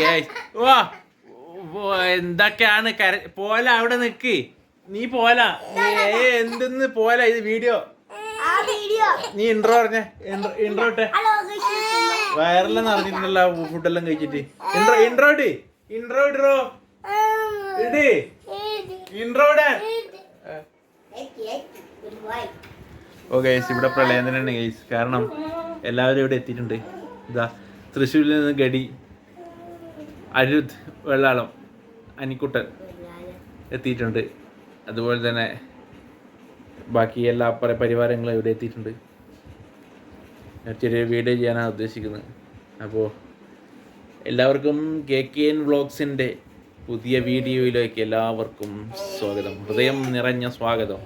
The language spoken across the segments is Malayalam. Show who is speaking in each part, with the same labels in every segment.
Speaker 1: ഗൈസ്. ഓ, എന്തൊക്കെയാണ് കര പോല അവിടെ നിക്ക്. നീ പോല. ഏ എന്തെന്ന് പോല ഇത് വീഡിയോ? നീ ഇൻട്രോ പറഞ്ഞ. ഇൻട്രോ ഇട്ടെ. വയറെല്ലാം അറിഞ്ഞിട്ടുണ്ടല്ലോ ഫുഡെല്ലാം കഴിച്ചിട്ട്. ഇൻട്രോ ഇൻട്രോ ഇട്. ഇൻട്രോ ഇട്രോ ഇട്. ഇൻട്രോ ഇടാൻ ഓ ഗൈസ് ഇവിടെ പ്രളയം തന്നെയാണ് ഗൈസ്. കാരണം എല്ലാവരും ഇവിടെ എത്തിയിട്ടുണ്ട്. ഇതാ തൃശ്ശൂരിൽ നിന്ന് ഗഡി അരുത് വെള്ളാളം അനിക്കുട്ടൻ എത്തിയിട്ടുണ്ട്. അതുപോലെ തന്നെ ബാക്കി എല്ലാ പരിവാരങ്ങളും ഇവിടെ എത്തിയിട്ടുണ്ട്. ചെറിയ വീഡിയോ ചെയ്യാനാണ് ഉദ്ദേശിക്കുന്നത്. അപ്പോൾ എല്ലാവർക്കും കെ കെ എൻ വ്ളോഗ്സിന്റെ പുതിയ വീഡിയോയിലേക്ക് എല്ലാവർക്കും സ്വാഗതം. ഹൃദയം നിറഞ്ഞ സ്വാഗതം.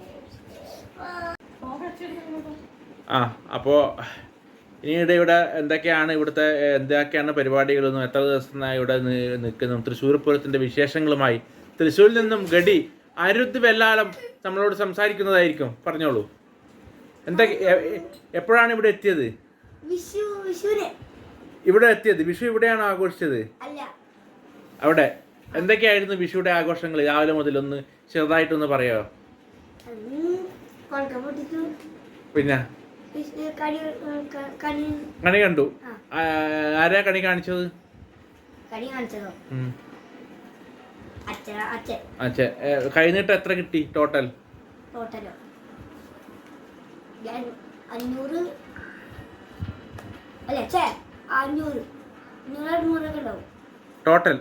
Speaker 1: ആ അപ്പോൾ ഇനിയുടെ ഇവിടെ എന്തൊക്കെയാണ് ഇവിടുത്തെ എന്തൊക്കെയാണ് പരിപാടികളെന്നും എത്ര ദിവസമായി ഇവിടെ നിൽക്കുന്നു? തൃശ്ശൂർ പൂരത്തിന്റെ വിശേഷങ്ങളുമായി തൃശ്ശൂരിൽ നിന്നും ഗഡി അരുത് വെല്ലാളം നമ്മളോട് സംസാരിക്കുന്നതായിരിക്കും. പറഞ്ഞോളൂ. എന്തൊക്കെ എപ്പോഴാണ് ഇവിടെ എത്തിയത്? ഇവിടെ എത്തിയത്? വിഷു ഇവിടെയാണോ ആഘോഷിച്ചത്? അവിടെ. എന്തൊക്കെയായിരുന്നു വിഷുയുടെ ആഘോഷങ്ങൾ? രാവിലെ മുതൽ ഒന്ന് ചെറുതായിട്ടൊന്ന് പറയാമോ? പിന്നെ?
Speaker 2: കണി
Speaker 1: കണ്ടു. ആരാ കണി കാണിച്ചത്? കഴിഞ്ഞിട്ട് എത്ര കിട്ടി ടോട്ടൽ ടോട്ടൽ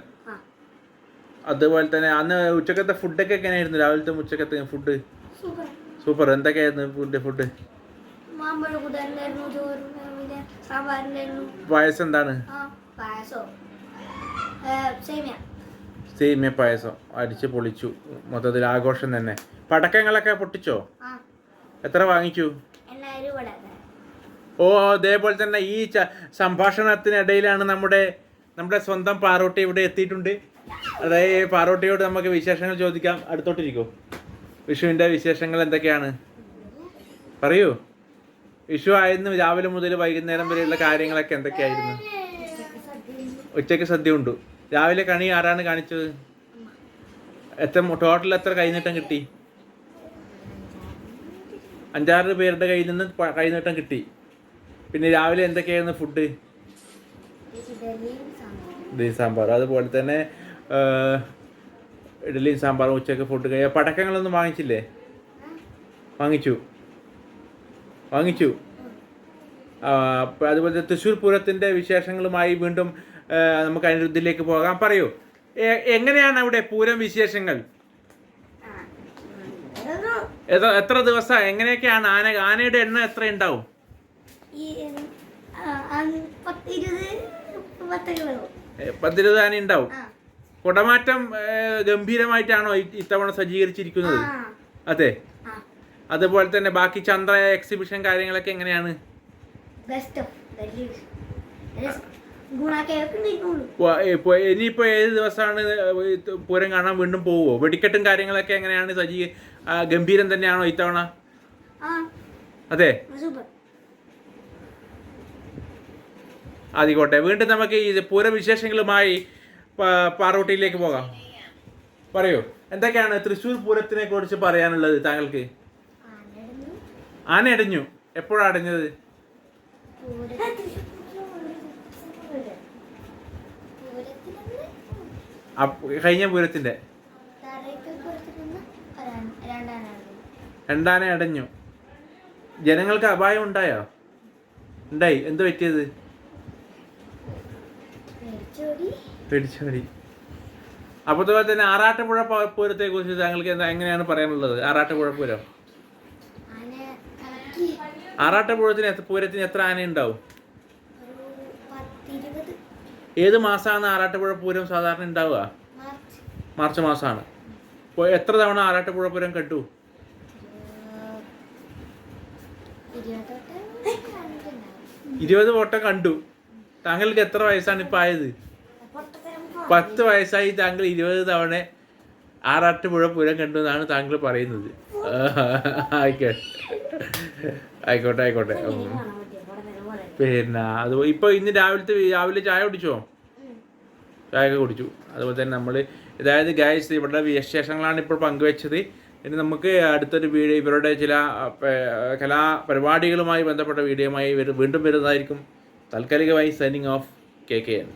Speaker 1: അതുപോലെ തന്നെ അന്ന് ഉച്ചക്കത്തെ ഫുഡൊക്കെ എങ്ങനെയായിരുന്നു? രാവിലത്തെ ഉച്ചക്കത്തെ ഫുഡ്
Speaker 2: സൂപ്പർ.
Speaker 1: സൂപ്പർ എന്തൊക്കെയായിരുന്നു ഫുഡ് ഫുഡ് പായസം? എന്താണ്
Speaker 2: സേമിയ.
Speaker 1: പായസം. അടിച്ച് പൊളിച്ചു. മൊത്തത്തിൽ ആഘോഷം തന്നെ. പടക്കങ്ങളൊക്കെ പൊട്ടിച്ചോ? എത്ര വാങ്ങിച്ചു? ഓ അതേപോലെ തന്നെ ഈ സംഭാഷണത്തിനിടയിലാണ് നമ്മുടെ നമ്മുടെ സ്വന്തം പാറോട്ടി ഇവിടെ എത്തിയിട്ടുണ്ട്. അതായത് പാറോട്ടിയോട് നമുക്ക് വിശേഷങ്ങൾ ചോദിക്കാം. അടുത്തോട്ടിരിക്കോ. വിഷുവിന്റെ വിശേഷങ്ങൾ എന്തൊക്കെയാണ്? പറയൂ. വിഷു ആയിരുന്നു രാവിലെ മുതൽ വൈകുന്നേരം വരെയുള്ള കാര്യങ്ങളൊക്കെ എന്തൊക്കെയായിരുന്നു? ഉച്ചയ്ക്ക് സദ്യ ഉണ്ടു? രാവിലെ കണി ആരാണ് കാണിച്ചത്? എത്ര ടോട്ടൽ എത്ര കൈനീട്ടം കിട്ടി? അഞ്ചാറ് പേരുടെ കയ്യിൽ നിന്ന് കൈനീട്ടം കിട്ടി. പിന്നെ രാവിലെ എന്തൊക്കെയായിരുന്നു ഫുഡ് ഇഡ്ഡലി സാമ്പാർ അതുപോലെ തന്നെ ഇഡ്ഡലിയും സാമ്പാറും ഉച്ചയ്ക്ക് ഫുഡ് കഴിയാം പടക്കങ്ങളൊന്നും വാങ്ങിച്ചില്ലേ? വാങ്ങിച്ചു. വാങ്ങിച്ചു. അതുപോലെ തൃശ്ശൂർ പൂരത്തിന്റെ വിശേഷങ്ങളുമായി വീണ്ടും നമുക്ക് അനിരുദ്ധിലേക്ക് പോകാം. പറയൂ എങ്ങനെയാണ് അവിടെ പൂരം വിശേഷങ്ങൾ? എത്ര- ദിവസം? എങ്ങനെയൊക്കെയാണ് ആന ആനയുടെ എണ്ണം എത്ര ഉണ്ടാവും പത്തിരുപത് ആന ഉണ്ടാവും കുടമാറ്റം ഗംഭീരമായിട്ടാണോ ഇത്തവണ സജ്ജീകരിച്ചിരിക്കുന്നത്? അതെ. അതുപോലെ തന്നെ ബാക്കി ചന്ദ്ര എക്സിബിഷൻ കാര്യങ്ങളൊക്കെ എങ്ങനെയാണ്? ഇനിയിപ്പോ ഏത് ദിവസമാണ് പൂരം കാണാൻ വീണ്ടും പോവോ? വെടിക്കെട്ടും കാര്യങ്ങളൊക്കെ എങ്ങനെയാണ് സജി? ഗംഭീരം തന്നെയാണോ ഇത്തവണ? അതെ. ആയിക്കോട്ടെ. വീണ്ടും നമുക്ക് ഈ പൂരവിശേഷങ്ങളുമായി വിശേഷങ്ങളുമായി പാറോട്ടിയിലേക്ക് പോകാം. പറയൂ. എന്തൊക്കെയാണ് തൃശ്ശൂർ പൂരത്തിനെ കുറിച്ച് പറയാനുള്ളത് താങ്കൾക്ക്? ആന അടഞ്ഞു. എപ്പോഴാണ് അടഞ്ഞത്? കഴിഞ്ഞ പൂരത്തിന്റെ. രണ്ടാന അടഞ്ഞു. ജനങ്ങൾക്ക് അപായം ഉണ്ടായോ? ഉണ്ടായി. എന്ത് പറ്റിയത്? പേടിച്ചോടി. തന്നെ ആറാട്ടുപുഴ പൂരത്തെ കുറിച്ച് താങ്കൾക്ക് എന്താ എങ്ങനെയാണ് പറയാനുള്ളത്? ആറാട്ടുപുഴ പൂരം. ആറാട്ടുപുഴത്തിന് എത്ര പൂരത്തിന് എത്ര ആന ഉണ്ടാവും? ഏത് മാസമാണ് ആറാട്ടുപുഴ പൂരം സാധാരണ ഉണ്ടാവുക? മാർച്ച്. മാസമാണ് എത്ര തവണ ആറാട്ടുപുഴ പൂരം കണ്ടു? ഇരുപത് വട്ടം കണ്ടു. താങ്കൾക്ക് എത്ര വയസ്സാണ് ഇപ്പം ആയത്? പത്ത് വയസ്സായി താങ്കൾ ഇരുപത് തവണ ആറാട്ടുപുഴ പൂരം കണ്ടു എന്നാണ് താങ്കൾ പറയുന്നത്. ആയിക്കോട്ടെ. ആയിക്കോട്ടെ ആയിക്കോട്ടെ. പിന്നെ അത് ഇപ്പൊ ഇന്ന് രാവിലത്തെ രാവിലെ ചായ കുടിച്ചോ? ചായയൊക്കെ കുടിച്ചു. അതുപോലെ തന്നെ നമ്മൾ അതായത് ഗായസ് ഇവരുടെ വിശേഷങ്ങളാണ് ഇപ്പോൾ പങ്കുവെച്ചത്. ഇനി നമുക്ക് അടുത്തൊരു വീഡിയോ ഇവരുടെ ചില കലാ പരിപാടികളുമായി ബന്ധപ്പെട്ട വീഡിയോയുമായി വീണ്ടും വരുന്നതായിരിക്കും. താൽക്കാലികമായി signing off K K N